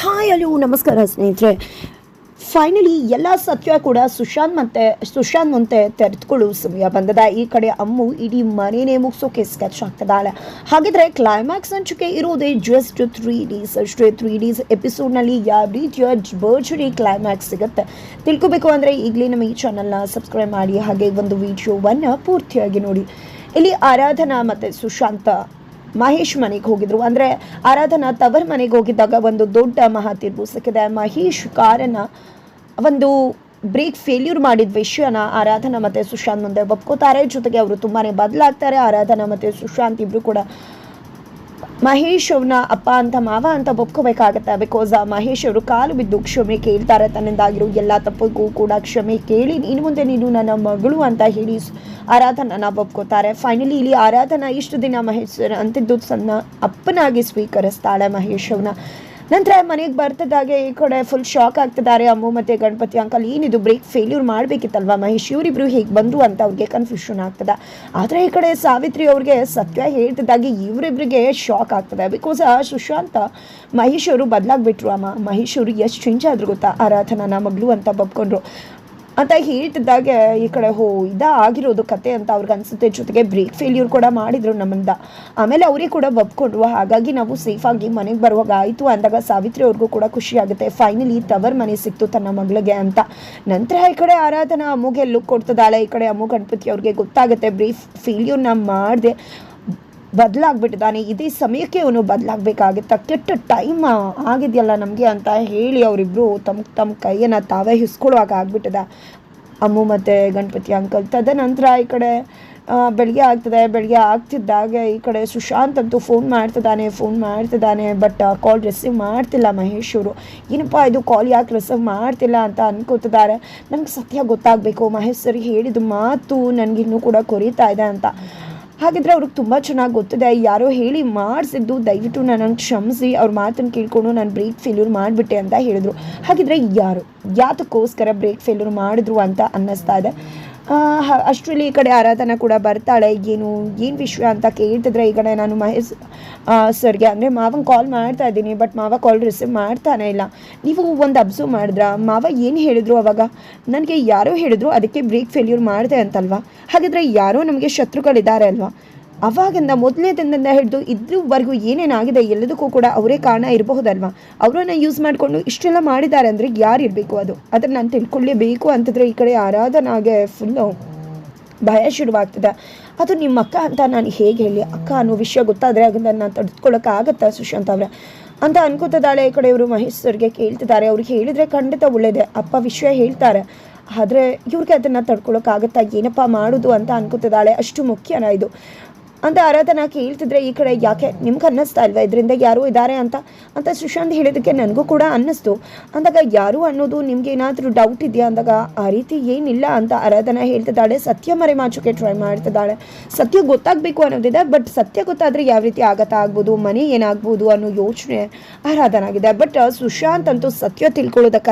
Hi hello ನಮಸ್ಕಾರ ಸ್ನೇಹಿತರೆ. Finally ಎಲ್ಲ ಸತ್ಯ ಕೂಡ ಸುಶಾಂತ್ ಮತ್ತೆ, ಸುಶಾಂತ್ ಮುಂತೆ ತೆರೆದುಕೊಳ್ಳುವ ಸಮಯ ಬಂದದ. ಈ ಕಡೆ ಅಮ್ಮು ಇಡೀ ಮನೆನೇ ಮುಗಿಸೋಕೆ ಸ್ಕೆಚ್ ಆಗ್ತದಾಳೆ ಹಾಗಿದ್ರೆ ಕ್ಲೈಮ್ಯಾಕ್ಸ್ ಹಂಚಿಕೆ ಇರೋದೇ ಜಸ್ಟ್ ತ್ರೀ ಡೇಸ್ ಅಷ್ಟೇ ತ್ರೀ ಡೇಸ್ ಎಪಿಸೋಡ್ನಲ್ಲಿ ಯಾವ ರೀತಿಯ ಬರ್ಜರಿ ಕ್ಲೈಮ್ಯಾಕ್ಸ್ ಸಿಗುತ್ತೆ. ತಿಳ್ಕೊಬೇಕು ಅಂದರೆ ಈಗಲೇ ನಮ್ಮ ಈ ಚಾನಲ್ನ ಸಬ್ಸ್ಕ್ರೈಬ್ ಮಾಡಿ. ಹಾಗೆ ಒಂದು ವಿಡಿಯೋವನ್ನು ಪೂರ್ತಿಯಾಗಿ ನೋಡಿ. ಇಲ್ಲಿ ಆರಾಧನಾ ಮತ್ತು ಸುಶಾಂತ ಮಹೇಶ್ ಮನೆಗೆ ಹೋಗಿದ್ರು. ಅಂದ್ರೆ ಆರಾಧನಾ ತವರ್ ಮನೆಗೆ ಹೋಗಿದ್ದಾಗ ಒಂದು ದೊಡ್ಡ ಮಹಾತೀರ್ಪು ಸಿಕ್ಕಿದೆ ಮಹೇಶ್ ಕಾರನ್ನ ಒಂದು ಬ್ರೇಕ್ ಫೇಲ್ಯೂರ್ ಮಾಡಿದ ವಿಷಯನ ಆರಾಧನಾ ಮತ್ತೆ ಸುಶಾಂತ್ ಮುಂದೆ ಒಪ್ಕೋತಾರೆ. ಜೊತೆಗೆ ಅವರು ತುಂಬಾನೇ ಬದಲಾಗ್ತಾರೆ. ಆರಾಧನಾ ಮತ್ತೆ ಸುಶಾಂತ್ ಇಬ್ರು ಕೂಡ ಮಹೇಶ್ ಅವ್ರನ್ನ ಅಪ್ಪ ಅಂತ ಮಾವ ಅಂತ ಒಪ್ಕೋಬೇಕಾಗತ್ತೆ ಬಿಕಾಸ್ ಮಹೇಶ್ ಅವರು ಕಾಲು ಬಿದ್ದು ಕ್ಷಮೆ ಕೇಳ್ತಾರೆ. ತನ್ನಿಂದಾಗಿರೋ ಎಲ್ಲ ತಪ್ಪಿಗೂ ಕೂಡ ಕ್ಷಮೆ ಕೇಳಿ ಇನ್ನು ಮುಂದೆ ನೀನು ನನ್ನ ಮಗಳು ಅಂತ ಹೇಳಿ ಆರಾಧನನ ಒಪ್ಕೋತಾರೆ ಫೈನಲಿ ಇಲ್ಲಿ ಆರಾಧನಾ ಇಷ್ಟು ದಿನ ಮಹೇಶ್ ಅಂತಿದ್ದು ಸಣ್ಣ ಅಪ್ಪನಾಗಿ ಸ್ವೀಕರಿಸ್ತಾಳೆ ಮಹೇಶ್ ಅವ್ರನ್ನ ನಂತರ ಮನೆಗೆ ಬರ್ತದಾಗೆ ಈ ಕಡೆ ಫುಲ್ ಶಾಕ್ ಆಗ್ತಿದ್ದಾರೆ. ಅಮ್ಮು ಮತ್ತೆ ಗಣಪತಿ ಅಂಕಲ್ ಏನಿದು ಬ್ರೇಕ್ ಫೇಲ್ಯೂರ್ ಮಾಡಬೇಕಿತ್ತಲ್ವಾ ಮಹೇಶ್? ಇವರಿಬ್ರು ಹೇಗೆ ಬಂದ್ರು ಅಂತ ಅವ್ರಿಗೆ ಕನ್ಫ್ಯೂಷನ್ ಆಗ್ತದೆ. ಆದರೆ ಈ ಕಡೆ ಸಾವಿತ್ರಿ ಅವ್ರಿಗೆ ಸತ್ಯ ಹೇಳ್ತಿದ್ದಾಗೆ ಇವರಿಬ್ರಿಗೆ ಶಾಕ್ ಆಗ್ತದೆ. ಬಿಕಾಸ್ ಸುಶಾಂತ, ಮಹೇಶ್ ಅವರು ಬದಲಾಗ್ಬಿಟ್ರು ಅಮ್ಮ. ಮಹೇಶ್ ಅವರು ಎಷ್ಟು ಚಿಂಚಾದ್ರು ಗೊತ್ತಾ? ಆರಾಧನಾ ಮಗಳು ಅಂತ ಬಬ್ಕೊಂಡ್ರು. ಅಂತ ಹೇಳ್ತಿದ್ದಾಗೆ ಈ ಕಡೆ ಹೋ ಇದಾ ಆಗಿರೋದು ಕತೆ ಅಂತ ಅವ್ರಿಗೆ ಅನಿಸುತ್ತೆ ಜೊತೆಗೆ ಬ್ರೇಕ್ ಫೇಲ್ಯೂರ್ ಕೂಡ ಮಾಡಿದ್ರು ನಮ್ಮಿಂದ. ಆಮೇಲೆ ಅವ್ರಿಗೆ ಕೂಡ ಒಪ್ಕೊಂಡ್ರು. ಹಾಗಾಗಿ ನಾವು ಸೇಫಾಗಿ ಮನೆಗೆ ಬರುವಾಗ ಆಯಿತು ಅಂದಾಗ ಸಾವಿತ್ರಿ ಅವ್ರಿಗೂ ಕೂಡ ಖುಷಿ ಆಗುತ್ತೆ. ಫೈನಲಿ ತವರ್ ಮನೆ ಸಿಕ್ತು ತನ್ನ ಮಗಳಿಗೆ ಅಂತ. ನಂತರ ಈ ಕಡೆ ಆರಾಧನಾ ಅಮ್ಮಗೆ ಲುಕ್ ಕೊಡ್ತದಾಳೆ ಈ ಕಡೆ ಅಮ್ಮು ಗಣಪತಿ ಅವ್ರಿಗೆ ಗೊತ್ತಾಗುತ್ತೆ. ಬ್ರೇಕ್ ಫೇಲ್ಯೂರ್ನ ಮಾಡಿದೆ. ಬದಲಾಗ್ಬಿಟ್ಟಿದ್ದಾನೆ. ಇದೇ ಸಮಯಕ್ಕೆ ಅವನು ಬದಲಾಗಬೇಕಾಗಿತ್ತ. ಕೆಟ್ಟ ಟೈಮ್ ಆಗಿದೆಯಲ್ಲ ನಮಗೆ ಅಂತ ಹೇಳಿ ಅವರಿಬ್ಬರು ತಮ್ಮ ತಮ್ಮ ಕೈಯನ್ನು ತಾವೇ ಹಿಸ್ಕೊಳ್ಳುವಾಗ ಆಗ್ಬಿಟ್ಟಿದೆ. ಅಮ್ಮು ಮತ್ತು ಗಣಪತಿ ಅಂಕಲ್ ತದನಂತರ ಈ ಕಡೆ ಬೆಳಗ್ಗೆ ಆಗ್ತದೆ. ಬೆಳಗ್ಗೆ ಆಗ್ತಿದ್ದಾಗ ಈ ಕಡೆ ಸುಶಾಂತ್ ಅಂತೂ ಫೋನ್ ಮಾಡ್ತಿದ್ದಾನೆ ಫೋನ್ ಮಾಡ್ತಿದ್ದಾನೆ ಬಟ್ ಕಾಲ್ ರಿಸೀವ್ ಮಾಡ್ತಿಲ್ಲ ಮಹೇಶ್ ಅವರು. ಏನಪ್ಪ ಇದು ಕಾಲ್ ಯಾಕೆ ರಿಸೀವ್ ಮಾಡ್ತಿಲ್ಲ ಅಂತ ಅನ್ಕೋತಿದ್ದಾರೆ. ನನಗೆ ಸತ್ಯ ಗೊತ್ತಾಗಬೇಕು. ಮಹೇಶ್ ಸರ್ ಹೇಳಿದ ಮಾತು ನನಗಿನ್ನೂ ಕೂಡ ಕೊರೀತಾ ಇದೆ ಅಂತ. ಹಾಗಿದ್ರೆ ಅವ್ರಿಗೆ ತುಂಬ ಚೆನ್ನಾಗಿ ಗೊತ್ತಿದೆ. ಯಾರೋ ಹೇಳಿ ಮಾಡಿಸಿದ್ದು ದಯವಿಟ್ಟು ನಾನು ಕ್ಷಮಿಸಿ, ಅವ್ರ ಮಾತನ್ನು ಕೇಳ್ಕೊಂಡು ನಾನು ಬ್ರೇಕ್ ಫೇಲ್ಯೂರ್ ಮಾಡಿಬಿಟ್ಟೆ ಅಂತ ಹೇಳಿದ್ರು. ಹಾಗಿದ್ರೆ ಯಾರು, ಯಾತಕ್ಕೋಸ್ಕರ ಬ್ರೇಕ್ ಫೇಲ್ಯೂರ್ ಮಾಡಿದ್ರು ಅಂತ ಅನ್ನಿಸ್ತಾ ಇದೆ. ಅಷ್ಟರಲ್ಲಿ ಈ ಕಡೆ ಆರಾಧನಾ ಕೂಡ ಬರ್ತಾಳೆ. ಏನು ಏನು ವಿಷಯ ಅಂತ ಕೇಳ್ತಿದ್ರೆ ಈ ಕಡೆ ನಾನು ಮಹೇಶ್ ಸರ್ಗೆ, ಅಂದರೆ ಮಾವನ ಕಾಲ್ ಮಾಡ್ತಾ ಇದ್ದೀನಿ ಬಟ್ ಮಾವ ಕಾಲ್ ರಿಸೀವ್ ಮಾಡ್ತಾನೆ ಇಲ್ಲ. ನೀವು ಒಂದು ಅಬ್ಸರ್ವ್ ಮಾಡಿದ್ರ? ಮಾವ ಏನು ಹೇಳಿದ್ರು ಅವಾಗ? ನನಗೆ ಯಾರೋ ಹೇಳಿದ್ರು, ಅದಕ್ಕೆ ಬ್ರೇಕ್ ಫೇಲ್ಯೂರ್ ಮಾಡಿದೆ ಅಂತಲ್ವಾ? ಹಾಗಿದ್ರೆ ಯಾರೋ ನಮಗೆ ಶತ್ರುಗಳಿದ್ದಾರೆ ಅಲ್ವಾ? ಅವಾಗಿಂದ ಮೊದಲನೇ ದಿನದಿಂದ ಹಿಡಿದು ಇದ್ರವರೆಗೂ ಏನೇನಾಗಿದೆ ಎಲ್ಲದಕ್ಕೂ ಕೂಡ ಅವರೇ ಕಾರಣ ಇರಬಹುದಲ್ವಾ? ಅವರನ್ನ ಯೂಸ್ ಮಾಡಿಕೊಂಡು ಇಷ್ಟೆಲ್ಲ ಮಾಡಿದ್ದಾರೆ ಅಂದರೆ ಯಾರು ಇರಬೇಕು ಅದು? ಅದನ್ನು ನಾನು ತಿಳ್ಕೊಳ್ಳೇಬೇಕು ಅಂತಂದರೆ ಈ ಕಡೆ ಆರಾಧನಾಗೆ ಫುಲ್ಲು ಭಯ ಶುರುವಾಗ್ತದೆ. ಅದು ನಿಮ್ಮ ಅಕ್ಕ ಅಂತ ನಾನು ಹೇಗೆ ಹೇಳಿ, ಅಕ್ಕ ಅನ್ನೋ ವಿಷಯ ಗೊತ್ತಾದರೆ ಅದನ್ನು ನಾನು ತಡೆದುಕೊಳ್ಳೋಕ್ಕಾಗತ್ತಾ ಸುಶಾಂತ್ ಅವರ? ಅಂತ ಅನ್ಕೋತಿದ್ದಾಳೆ ಈ ಕಡೆ ಇವರು ಮಹೇಶ್ ಸರ್ಗೆ ಕೇಳ್ತಿದ್ದಾರೆ. ಅವ್ರಿಗೆ ಹೇಳಿದರೆ ಖಂಡಿತ ಒಳ್ಳೇದೆ. ಅಪ್ಪ ವಿಷಯ ಹೇಳ್ತಾರೆ. ಆದರೆ ಇವ್ರಿಗೆ ಅದನ್ನು ತಡ್ಕೊಳ್ಳೋಕ್ಕಾಗತ್ತಾ ಏನಪ್ಪ ಮಾಡೋದು ಅಂತ ಅನ್ಕೋತಿದ್ದಾಳೆ. ಅಷ್ಟು ಮುಖ್ಯನ ಇದು. ಅಂತ ಆರಾಧನಾ ಕೇಳ್ತಿದ್ರೆ ಈ ಕಡೆ ಯಾಕೆ ನಿಮ್ಗೆ ಅನ್ನಿಸ್ತಾ ಇಲ್ವಾ? ಇದರಿಂದ ಯಾರೂ ಇದ್ದಾರೆ ಅಂತ? ಅಂತ ಸುಶಾಂತ್ ಹೇಳಿದ್ದಕ್ಕೆ ನನಗೂ ಕೂಡ ಅನ್ನಿಸ್ತು. ಅಂದಾಗ ಯಾರು ಅನ್ನೋದು ನಿಮ್ಗೆ ಏನಾದರೂ ಡೌಟ್ ಇದೆಯಾ? ಅಂದಾಗ ಆ ರೀತಿ ಏನಿಲ್ಲ ಅಂತ ಆರಾಧನಾ ಹೇಳ್ತಿದ್ದಾಳೆ. ಸತ್ಯ ಮರೆಮಾಚೋಕೆ ಟ್ರೈ ಮಾಡ್ತಿದ್ದಾಳೆ. ಸತ್ಯ ಗೊತ್ತಾಗಬೇಕು ಅನ್ನೋದಿದೆ ಬಟ್ ಸತ್ಯ ಗೊತ್ತಾದರೆ ಯಾವ ರೀತಿ ಆಗತ್ತಾ ಆಗ್ಬೋದು, ಮನೆ ಏನಾಗ್ಬೋದು ಅನ್ನೋ ಯೋಚನೆ ಆರಾಧನಾಗಿದೆ. ಬಟ್ ಸುಶಾಂತ್ ಅಂತೂ ಸತ್ಯ ತಿಳ್ಕೊಳ್ಳೋದಕ್ಕ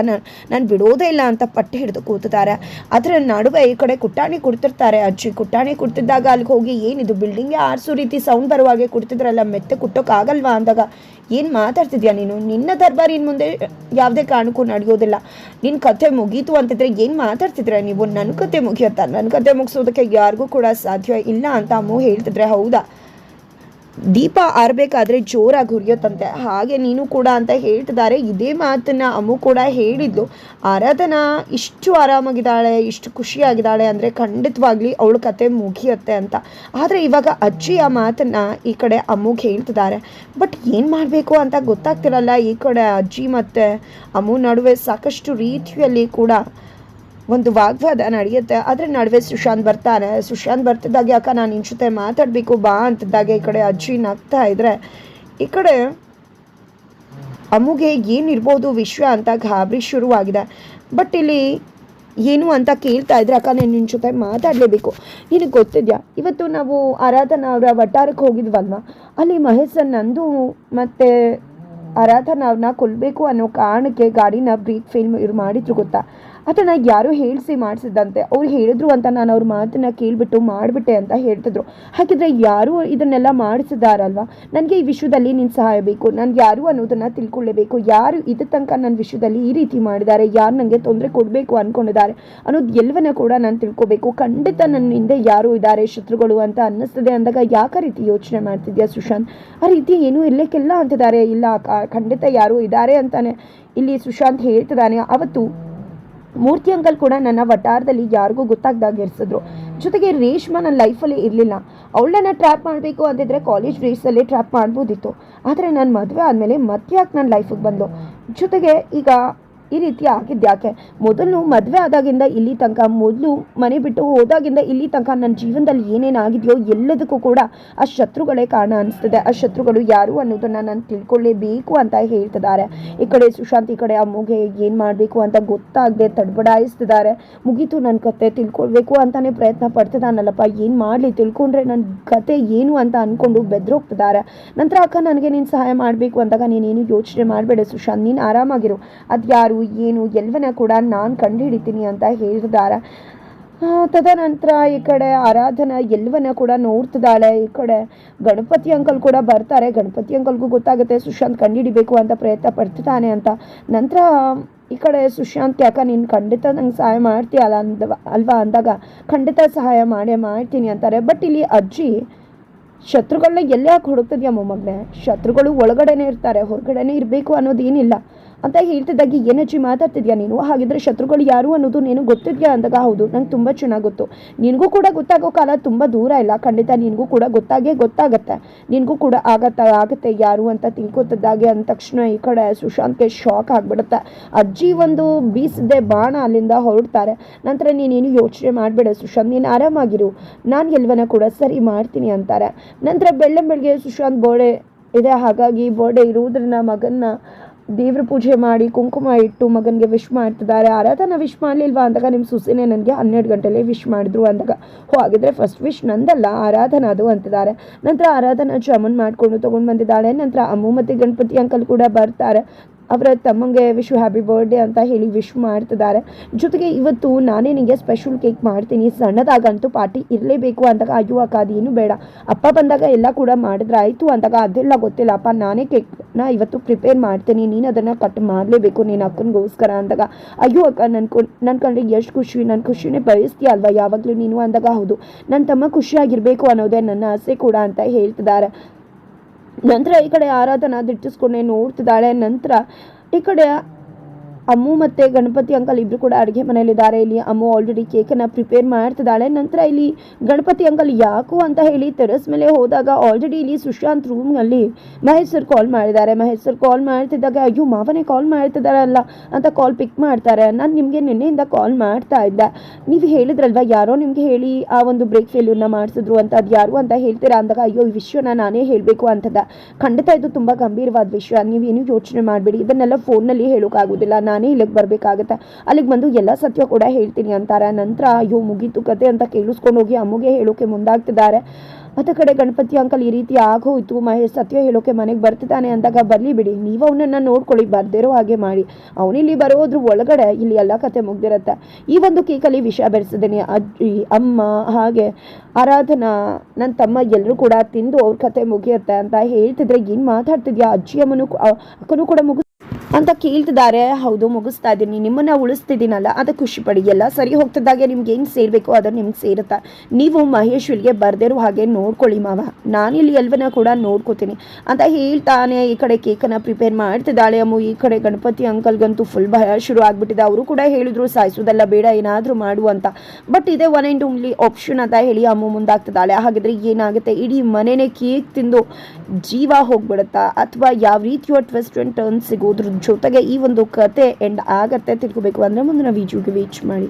ನಾನು ಬಿಡೋದೇ ಇಲ್ಲ ಅಂತ ಪಟ್ಟಿ ಹಿಡಿದು ಕೂತಿದ್ದಾರೆ. ಅದರ ನಡುವೆ ಈ ಕಡೆ ಕುಟಾಣಿ ಕೊಡ್ತಿರ್ತಾರೆ. ಅಜ್ಜಿ ಕುಟಾಣಿ ಕೊಡ್ತಿದ್ದಾಗ ಅಲ್ಲಿಗೆ ಹೋಗಿ ಏನಿದು ಬಿಲ್ಡಿಂಗ್ಗೆ ಆರಿಸೋ ರೀತಿ ಸೌಂಡ್ ಬರುವಾಗೆ ಕುಡ್ತಿದ್ರಲ್ಲ, ಮೆತ್ತೆ ಕುಟ್ಟೋಕ್ಕಾಗಲ್ವಾ ಅಂದಾಗ? ಏನು ಮಾತಾಡ್ತಿದ್ಯಾ ನೀನು? ನಿನ್ನ ದರ್ಬಾರ್ ಇನ್ನು ಮುಂದೆ ಯಾವುದೇ ಕಾರಣಕ್ಕೂ ನಡೆಯೋದಿಲ್ಲ. ನಿನ್ನ ಕಥೆ ಮುಗೀತು ಅಂತಿದ್ರೆ ಏನು ಮಾತಾಡ್ತಿದ್ರೆ ನೀವು? ನನ್ನ ಕತೆ ಮುಗಿಯುತ್ತಾ? ನನ್ನ ಕತೆ ಮುಗಿಸೋದಕ್ಕೆ ಯಾರಿಗೂ ಕೂಡ ಸಾಧ್ಯ ಇಲ್ಲ ಅಂತ ಅಮ್ಮು ಹೇಳ್ತಿದ್ರೆ, ಹೌದಾ? ದೀಪ ಆರಬೇಕಾದ್ರೆ ಜೋರಾಗಿ ಹುರಿಯುತ್ತಂತೆ. ಹಾಗೆ ನೀನು ಕೂಡ ಅಂತ ಹೇಳ್ತಿದ್ದಾರೆ. ಇದೇ ಮಾತನ್ನ ಅಮ್ಮು ಕೂಡ ಹೇಳಿದ್ಲು ಆರಾಧನಾ ಇಷ್ಟು ಆರಾಮಾಗಿದ್ದಾಳೆ, ಇಷ್ಟು ಖುಷಿಯಾಗಿದ್ದಾಳೆ ಅಂದರೆ ಖಂಡಿತವಾಗ್ಲಿ ಅವಳ ಕತೆ ಮುಗಿಯುತ್ತೆ ಅಂತ. ಆದರೆ ಇವಾಗ ಅಜ್ಜಿ ಆ ಮಾತನ್ನ ಈ ಕಡೆ ಅಮ್ಮುಗೆ ಹೇಳ್ತಿದ್ದಾರೆ. ಬಟ್ ಏನು ಮಾಡಬೇಕು ಅಂತ ಗೊತ್ತಾಗ್ತಿರಲ್ಲ ಈ ಕಡೆ ಅಜ್ಜಿ ಮತ್ತು ಅಮ್ಮು ನಡುವೆ ಸಾಕಷ್ಟು ರೀತಿಯಲ್ಲಿ ಕೂಡ ಒಂದು ವಾಗ್ವಾದ ನಡೆಯುತ್ತೆ. ಅದ್ರ ನಡುವೆ ಸುಶಾಂತ್ ಬರ್ತಾನೆ. ಸುಶಾಂತ್ ಬರ್ತಿದ್ದಾಗ ಯಾಕ ನಾನು ನಿನ್ನ ಜೊತೆ ಮಾತಾಡಬೇಕು, ಬಾ ಅಂತಿದ್ದಾಗ ಈ ಕಡೆ ಅಜ್ಜಿ ನಗ್ತಾ ಇದ್ರೆ. ಈ ಕಡೆ ಅಮ್ಮಗೆ ಏನಿರ್ಬೋದು ವಿಶ್ವ ಅಂತ ಗಾಬರಿ ಶುರುವಾಗಿದೆ. ಬಟ್ ಇಲ್ಲಿ ಏನು ಅಂತ ಕೇಳ್ತಾ ಇದ್ರೆ, ಅಕ್ಕ, ನಾನು ನಿನ್ನ ಜೊತೆ ಮಾತಾಡಲೇಬೇಕು. ನಿನಗೆ ಗೊತ್ತಿದ್ಯಾ? ಇವತ್ತು ನಾವು ಆರಾಧನಾ ಅವರ ವಟಾರಕ್ಕೆ ಹೋಗಿದ್ವಲ್ವ? ಅಲ್ಲಿ ಮಹೇಶ್ ನಂದು ಮತ್ತು ಆರಾಧನಾ ಅವ್ರನ್ನ ಕೊಲ್ಲಬೇಕು ಅನ್ನೋ ಕಾರಣಕ್ಕೆ ಗಾಡಿನ ಬ್ರೇಕ್ ಫೇಲ್ ಇವ್ರು ಮಾಡಿದ್ರು ಗೊತ್ತಾ? ಅದನ್ನು ಯಾರೋ ಹೇಳಿಸಿ ಮಾಡಿಸಿದ್ದಂತೆ ಅವ್ರು ಹೇಳಿದ್ರು ಅಂತ ನಾನು ಅವ್ರ ಮಾತನ್ನ ಕೇಳಿಬಿಟ್ಟು ಮಾಡಿಬಿಟ್ಟೆ ಅಂತ ಹೇಳ್ತಿದ್ರು. ಹಾಗಿದ್ರೆ ಯಾರು ಇದನ್ನೆಲ್ಲ ಮಾಡಿಸಿದಾರಲ್ವ? ನನಗೆ ಈ ವಿಷಯದಲ್ಲಿ ನಿನ್ನ ಸಹಾಯ ಬೇಕು. ನಾನು ಯಾರು ಅನ್ನೋದನ್ನು ತಿಳ್ಕೊಳ್ಳೇಬೇಕು. ಯಾರು ಇದು ತನಕ ನನ್ನ ವಿಷಯದಲ್ಲಿ ಈ ರೀತಿ ಮಾಡಿದ್ದಾರೆ? ಯಾರು ನನಗೆ ತೊಂದರೆ ಕೊಡಬೇಕು ಅಂದ್ಕೊಂಡಿದ್ದಾರೆ ಅನ್ನೋದು ಎಲ್ಲವನ್ನ ಕೂಡ ನಾನು ತಿಳ್ಕೊಬೇಕು. ಖಂಡಿತ ನನ್ನ ಹಿಂದೆ ಯಾರು ಇದ್ದಾರೆ, ಶತ್ರುಗಳು ಅಂತ ಅನ್ನಿಸ್ತದೆ ಅಂದಾಗ ಯಾಕೆ ರೀತಿ ಯೋಚನೆ ಮಾಡ್ತಿದ್ಯಾ ಸುಶಾಂತ್? ಆ ರೀತಿ ಏನೂ ಇಲ್ಲಕ್ಕೆಲ್ಲ ಅಂತಿದ್ದಾರೆ. ಇಲ್ಲ ಖಂಡಿತ ಯಾರು ಇದ್ದಾರೆ ಅಂತಾನೆ ಇಲ್ಲಿ ಸುಶಾಂತ್ ಹೇಳ್ತಿದ್ದಾನೆ. ಅವತ್ತು ಮೂರ್ತಿ ಅಂಕಲ್ ಕೂಡ ನನ್ನ ವಟಾರದಲ್ಲಿ ಯಾರಿಗೂ ಗೊತ್ತಾಗ್ದಾಗ ಇರಿಸಿದ್ರು. ಜೊತೆಗೆ ರೇಷ್ಮಾ ನನ್ನ ಲೈಫಲ್ಲಿ ಇರಲಿಲ್ಲ. ಅವಳನ್ನ ಟ್ರ್ಯಾಪ್ ಮಾಡಬೇಕು ಅಂತಿದ್ರೆ ಕಾಲೇಜ್ ರೇಸಲ್ಲಿ ಟ್ರ್ಯಾಪ್ ಮಾಡ್ಬೋದಿತ್ತು. ಆದರೆ ನಾನು ಮದುವೆ ಆದಮೇಲೆ ಮತ್ತೆ ಯಾಕೆ ನನ್ನ ಲೈಫಿಗೆ ಬಂದು ಜೊತೆಗೆ ಈಗ ಈ ರೀತಿ ಆಗಿದ್ಯಾಕೆ ಮೊದಲು ಮದುವೆ ಆದಾಗಿಂದ ಇಲ್ಲಿ ತನಕ, ಮೊದಲು ಮನೆ ಬಿಟ್ಟು ಹೋದಾಗಿಂದ ಇಲ್ಲಿ ತನಕ ನನ್ನ ಜೀವನದಲ್ಲಿ ಏನೇನಾಗಿದೆಯೋ ಎಲ್ಲದಕ್ಕೂ ಕೂಡ ಆ ಶತ್ರುಗಳೇ ಕಾರಣ ಅನಿಸ್ತದೆ. ಆ ಶತ್ರುಗಳು ಯಾರು ಅನ್ನೋದನ್ನು ನಾನು ತಿಳ್ಕೊಳ್ಳೇಬೇಕು ಅಂತ ಹೇಳ್ತಿದ್ದಾರೆ. ಈ ಕಡೆ ಸುಶಾಂತ್, ಈ ಕಡೆ ಅಮ್ಮಗೆ ಏನು ಮಾಡಬೇಕು ಅಂತ ಗೊತ್ತಾಗದೆ ತಡಬಡಾಯಿಸ್ತಿದ್ದಾರೆ. ಮುಗೀತು ನನ್ನ ಕತೆ, ತಿಳ್ಕೊಳ್ಬೇಕು ಅಂತಲೇ ಪ್ರಯತ್ನ ಪಡ್ತಿದ್ದಾನಲ್ಲಪ್ಪ. ಏನು ಮಾಡಲಿ ತಿಳ್ಕೊಂಡ್ರೆ ನನ್ನ ಕತೆ ಏನು ಅಂತ ಅಂದ್ಕೊಂಡು ಬೆದ್ರೋಗ್ತಿದ್ದಾರೆ. ನಂತರ ಅಕ್ಕ ನನಗೆ ನೀನು ಸಹಾಯ ಮಾಡಬೇಕು ಅಂದಾಗ ನೀನೇನು ಯೋಚನೆ ಮಾಡಬೇಡ ಸುಶಾಂತ್, ನೀನು ಆರಾಮಾಗಿರು. ಅದು ಯಾರು ಏನು ಎಲ್ಲವನ್ನ ಕೂಡ ನಾನು ಕಂಡುಹಿಡಿತೀನಿ ಅಂತ ಹೇಳಿದಾರ. ತದನಂತರ ಈ ಕಡೆ ಆರಾಧನ ಎಲ್ಲವನ್ನ ಕೂಡ ನೋಡ್ತಿದ್ದಾಳೆ. ಈ ಕಡೆ ಗಣಪತಿ ಅಂಕಲ್ ಕೂಡ ಬರ್ತಾರೆ. ಗಣಪತಿ ಅಂಕಲ್ಗೂ ಗೊತ್ತಾಗುತ್ತೆ ಸುಶಾಂತ್ ಕಂಡಿಡಿಬೇಕು ಅಂತ ಪ್ರಯತ್ನ ಪಡ್ತಿದ್ದಾನೆ ಅಂತ. ನಂತರ ಈ ಕಡೆ ಸುಶಾಂತ್, ಯಾಕ ನೀನು ಖಂಡಿತ ನಂಗೆ ಸಹಾಯ ಮಾಡ್ತೀಯಲ್ಲ ಅಂದ ಅಲ್ವಾ ಅಂದಾಗ, ಖಂಡಿತ ಸಹಾಯ ಮಾಡೇ, ಮಾಡ್ತೀನಿ ಅಂತಾರೆ. ಬಟ್ ಇಲ್ಲಿ ಅಜ್ಜಿ ಶತ್ರುಗಳನ್ನ ಎಲ್ಲೇ ಯಾಕೆ ಹುಡುಕ್ತಿದ್ಯಾ ಮೊಮ್ಮಗ್ನೆ? ಶತ್ರುಗಳು ಒಳಗಡೆನೇ ಇರ್ತಾರೆ, ಹೊರಗಡೆನೇ ಇರಬೇಕು ಅನ್ನೋದೇನಿಲ್ಲ. ಅಂತ ಹೇಳ್ತಿದ್ದಾಗ ಏನಜ್ಜಿ ಮಾತಾಡ್ತಿದ್ಯಾ ನೀನು? ಹಾಗಿದ್ರೆ ಶತ್ರುಗಳು ಯಾರು ಅನ್ನೋದು ನೀನು ಗೊತ್ತಿದ್ಯಾ ಅಂದಾಗ? ಹೌದು, ನಂಗೆ ತುಂಬ ಚೆನ್ನಾಗಿ ಗೊತ್ತು. ನಿನಗೂ ಕೂಡ ಗೊತ್ತಾಗೋ ಕಾಲ ತುಂಬ ದೂರ ಇಲ್ಲ. ಖಂಡಿತ ನಿನಗೂ ಕೂಡ ಗೊತ್ತಾಗೇ ಗೊತ್ತಾಗತ್ತೆ. ನಿನಗೂ ಕೂಡ ಆಗತ್ತ, ಆಗುತ್ತೆ ಯಾರು ಅಂತ ತಿಳ್ಕೊತಿದ್ದಾಗೆ ಅಂದ ತಕ್ಷಣ ಈ ಕಡೆ ಸುಶಾಂತ್ಗೆ ಶಾಕ್ ಆಗಿಬಿಡುತ್ತೆ. ಅಜ್ಜಿ ಒಂದು ಬೀಸದೆ ಬಾಣ ಅಲ್ಲಿಂದ ಹೊರಡ್ತಾರೆ. ನಂತರ ನೀನೇನು ಯೋಚನೆ ಮಾಡಬೇಡ ಸುಶಾಂತ್, ನೀನು ಆರಾಮಾಗಿರು. ನಾನು ಎಲ್ಲವನ್ನ ಕೂಡ ಸರಿ ಮಾಡ್ತೀನಿ ಅಂತಾರೆ. ನಂತರ ಬೆಳ್ಳೆ ಬೆಳಗ್ಗೆ ಸುಶಾಂತ್ ಬೋಡೆ ಇದೆ. ಹಾಗಾಗಿ ಬೋಡೆ ಇರುವುದರಿಂದ ಮಗನ್ನ ದೇವ್ರ ಪೂಜೆ ಮಾಡಿ, ಕುಂಕುಮ ಇಟ್ಟು ಮಗನಿಗೆ ವಿಶ್ ಮಾಡ್ತಿದ್ದಾರೆ. ಆರಾಧನ ವಿಶ್ ಮಾಡಲಿಲ್ವಾ ಅಂದಾಗ ನಿಮ್ಮ ಸುಸಿನೇ ನನಗೆ ಹನ್ನೆರಡು ಗಂಟೆಲಿ ವಿಶ್ ಮಾಡಿದ್ರು ಅಂದಾಗ. ಹೋ, ಹಾಗಿದ್ರೆ ಫಸ್ಟ್ ವಿಶ್ ನಂದಲ್ಲ, ಆರಾಧನಾ ಅದು ಅಂತಿದ್ದಾರೆ. ನಂತರ ಆರಾಧನಾ ಜಾಮೂನ್ ಮಾಡಿಕೊಂಡು ತೊಗೊಂಡು ಬಂದಿದ್ದಾಳೆ. ನಂತರ ಅಮ್ಮು ಮತ್ತು ಗಣಪತಿ ಅಂಕಲ್ ಕೂಡ ಬರ್ತಾರೆ. ಅವರ ತಮ್ಮಂಗೆ ವಿಶ್ ಹ್ಯಾಪಿ ಬರ್ಡೇ ಅಂತ ಹೇಳಿ ವಿಶ್ ಮಾಡ್ತಿದ್ದಾರೆ. ಜೊತೆಗೆ ಇವತ್ತು ನಾನೇ ನಿಮಗೆ ಸ್ಪೆಷಲ್ ಕೇಕ್ ಮಾಡ್ತೀನಿ. ಸಣ್ಣದಾಗಂತೂ ಪಾರ್ಟಿ ಇರಲೇಬೇಕು ಅಂದಾಗ, ಅಯ್ಯೋ ಅಕ್ಕ, ಅದೇನು ಬೇಡ. ಅಪ್ಪ ಬಂದಾಗ ಎಲ್ಲ ಕೂಡ ಮಾಡಿದ್ರೆ ಆಯಿತು ಅಂದಾಗ, ಅದೆಲ್ಲ ಗೊತ್ತಿಲ್ಲ. ಅಪ್ಪ, ನಾನೇ ಕೇಕ್ನ ಇವತ್ತು ಪ್ರಿಪೇರ್ ಮಾಡ್ತೀನಿ. ನೀನು ಅದನ್ನು ಕಟ್ ಮಾಡಲೇಬೇಕು ನೀನು ಅಕ್ಕನಿಗೋಸ್ಕರ ಅಂದಾಗ. ಅಯ್ಯೋ ಅಕ್ಕ ನನ್ನ ಕೊ ನನ್ನ ಕಂಡ್ರೆ ಎಷ್ಟು ಖುಷಿ ನನ್ನ ಖುಷಿನೇ ಬಯಸ್ತೀಯ ಅಲ್ವಾ? ಯಾವಾಗಲೂ ನೀನು ಅಂದಾಗ ಹೌದು. ನನ್ನ ತಮ್ಮ ಖುಷಿಯಾಗಿರಬೇಕು ಅನ್ನೋದೇ ನನ್ನ ಆಸೆ ಕೂಡ ಅಂತ ಹೇಳ್ತಿದ್ದಾರೆ. ನಂತರ ಈ ಕಡೆ ಆರಾಧನಾ ದಿಟ್ಟಿಸ್ಕೊಂಡೇ ನೋಡ್ತಿದ್ದಾಳೆ. ನಂತರ ಈ ಕಡೆ ಅಮ್ಮು ಮತ್ತು ಗಣಪತಿ ಅಂಕಲ್ ಇಬ್ಬರು ಕೂಡ ಅಡುಗೆ ಮನೆಯಲ್ಲಿದ್ದಾರೆ. ಇಲ್ಲಿ ಅಮ್ಮು ಆಲ್ರೆಡಿ ಕೇಕನ್ನು ಪ್ರಿಪೇರ್ ಮಾಡ್ತಿದ್ದಾಳೆ. ನಂತರ ಇಲ್ಲಿ ಗಣಪತಿ ಅಂಕಲ್ ಯಾಕೋ ಅಂತ ಹೇಳಿ ತೆರಸ್ ಮೇಲೆ ಹೋದಾಗ ಆಲ್ರೆಡಿ ಇಲ್ಲಿ ಸುಶಾಂತ್ ರೂಮ್ನಲ್ಲಿ ಮಹೇಶ್ ಸರ್ ಕಾಲ್ ಮಾಡಿದ್ದಾರೆ. ಮಹೇಶ್ ಸರ್ ಕಾಲ್ ಮಾಡ್ತಿದ್ದಾಗ, ಅಯ್ಯೋ, ಮಾವನೇ ಕಾಲ್ ಮಾಡ್ತಿದ್ದಾರಲ್ಲ ಅಂತ ಕಾಲ್ ಪಿಕ್ ಮಾಡ್ತಾರೆ. ನಾನು ನಿಮಗೆ ನಿನ್ನೆಯಿಂದ ಕಾಲ್ ಮಾಡ್ತಾ ಇದ್ದೆ. ನೀವು ಹೇಳಿದ್ರಲ್ವ, ಯಾರೋ ನಿಮಗೆ ಹೇಳಿ ಆ ಒಂದು ಬ್ರೇಕ್ ಫೇಲ್ಯೂರ್ನ ಮಾಡಿಸಿದ್ರು ಅಂತ, ಅದು ಯಾರು ಅಂತ ಹೇಳ್ತೀರಾ ಅಂದಾಗ, ಅಯ್ಯೋ, ಈ ವಿಷಯನ ನಾನೇ ಹೇಳಬೇಕು ಅಂತದ. ಖಂಡಿತ ಇದು ತುಂಬ ಗಂಭೀರವಾದ ವಿಷಯ. ನೀವೇನು ಯೋಚನೆ ಮಾಡಬೇಡಿ. ಇದನ್ನೆಲ್ಲ ಫೋನ್ನಲ್ಲಿ ಹೇಳೋಕ್ಕಾಗೋದಿಲ್ಲ ನಾನೇ ಇಲ್ಲಿಗೆ ಬರಬೇಕಾಗತ್ತೆ. ಅಲ್ಲಿಗೆ ಬಂದು ಎಲ್ಲ ಸತ್ಯ ಕೂಡ ಹೇಳ್ತೀನಿ ಅಂತಾರೆ. ನಂತರ ಅಯ್ಯೋ ಮುಗೀತು ಕತೆ ಅಂತ ಕೇಳಿಸ್ಕೊಂಡು ಹೋಗಿ ಅಮ್ಮಗೆ ಹೇಳೋಕೆ ಮುಂದಾಗ್ತಿದ್ದಾರೆ. ಮತ್ತು ಕಡೆ ಗಣಪತಿ ಅಂಕಲ್ ಈ ರೀತಿ ಆಗೋಯ್ತು. ಮಹೇಶ್ ಸತ್ಯ ಹೇಳೋಕೆ ಮನೆಗೆ ಬರ್ತಿದ್ದಾನೆ ಅಂದಾಗ ಬರಲಿ ಬಿಡಿ, ನೀವು ಅವನನ್ನು ನೋಡ್ಕೊಳ್ಳಿ, ಬರ್ದಿರೋ ಹಾಗೆ ಮಾಡಿ. ಅವನಿಲ್ಲಿ ಬರೋದ್ರ ಒಳಗಡೆ ಇಲ್ಲಿ ಎಲ್ಲ ಕತೆ ಮುಗ್ದಿರತ್ತೆ. ಈ ಒಂದು ಕೇಕಲ್ಲಿ ವಿಷ ಬೆರೆಸಿದ್ದೀನಿ. ಅಜ್ಜಿ, ಅಮ್ಮ ಹಾಗೆ ಆರಾಧನಾ ನನ್ನ ತಮ್ಮ ಎಲ್ಲರೂ ಕೂಡ ತಿಂದು ಅವ್ರ ಕತೆ ಮುಗಿಯುತ್ತೆ ಅಂತ ಹೇಳ್ತಿದ್ರೆ ಏನು ಮಾತಾಡ್ತಿದ್ಯಾ? ಅಜ್ಜಿ ಅಮ್ಮನೂ ಅಕ್ಕನೂ ಕೂಡ ಮುಗಿಸ್ ಅಂತ ಕೇಳ್ತಿದ್ದಾರೆ. ಹೌದು, ಮುಗಿಸ್ತಾ ಇದ್ದೀನಿ. ನಿಮ್ಮನ್ನ ಉಳಿಸ್ತಿದ್ದೀನಲ್ಲ, ಅದು ಖುಷಿ ಪಡಿ. ಎಲ್ಲ ಸರಿ ಹೋಗ್ತಿದ್ದಾಗೆ ನಿಮ್ಗೆ ಏನು ಸೇರಬೇಕು? ಅದು ನಿಮ್ಗೆ ಸೇರುತ್ತೆ? ನೀವು ಮಹೇಶ್ವರಿಗೆ ಬರ್ದಿರೋ ಹಾಗೆ ನೋಡ್ಕೊಳ್ಳಿ ಮಾವ. ನಾನಿಲ್ಲಿ ಎಲ್ವನ ಕೂಡ ನೋಡ್ಕೋತೀನಿ. ಅಂತ ಹೇಳ್ತಾನೆ ಈ ಕಡೆ ಕೇಕನ್ನು ಪ್ರಿಪೇರ್ ಮಾಡ್ತಿದ್ದಾಳೆ ಅಮ್ಮ. ಈ ಕಡೆ ಗಣಪತಿ ಅಂಕಲ್ಗಂತೂ ಫುಲ್ ಭಯ ಶುರು ಆಗಿಬಿಟ್ಟಿದೆ. ಅವರು ಕೂಡ ಹೇಳಿದ್ರು, ಸಾಯಿಸೋದಲ್ಲ ಬೇಡ, ಏನಾದರೂ ಮಾಡು ಅಂತ. ಬಟ್ ಇದೇ ಒನ್ ಆ್ಯಂಡ್ ಓನ್ಲಿ ಆಪ್ಷನ್ ಅಂತ ಹೇಳಿ ಅಮ್ಮ ಮುಂದಾಗ್ತಿದ್ದಾಳೆ. ಹಾಗಿದ್ರೆ ಏನಾಗುತ್ತೆ? ಇಡೀ ಮನೆನೇ ಕೇಕ್ ತಿಂದು ಜೀವ ಹೋಗ್ಬಿಡುತ್ತಾ? ಅಥವಾ ಯಾವ ರೀತಿಯ ಟ್ವಿಸ್ಟ್ ಆ್ಯಂಡ್ ಟರ್ನ್ ಸಿಗೋದ್ರ ಜೊತೆಗೆ ಈ ಒಂದು ಕತೆ ಎಂಡ್ ಆಗತ್ತೆ. ತಿಳ್ಕೊಬೇಕು ಅಂದರೆ ಮುಂದಿನ ವೀಡಿಯೋಗೆ ವೀಚ್ ಮಾಡಿ.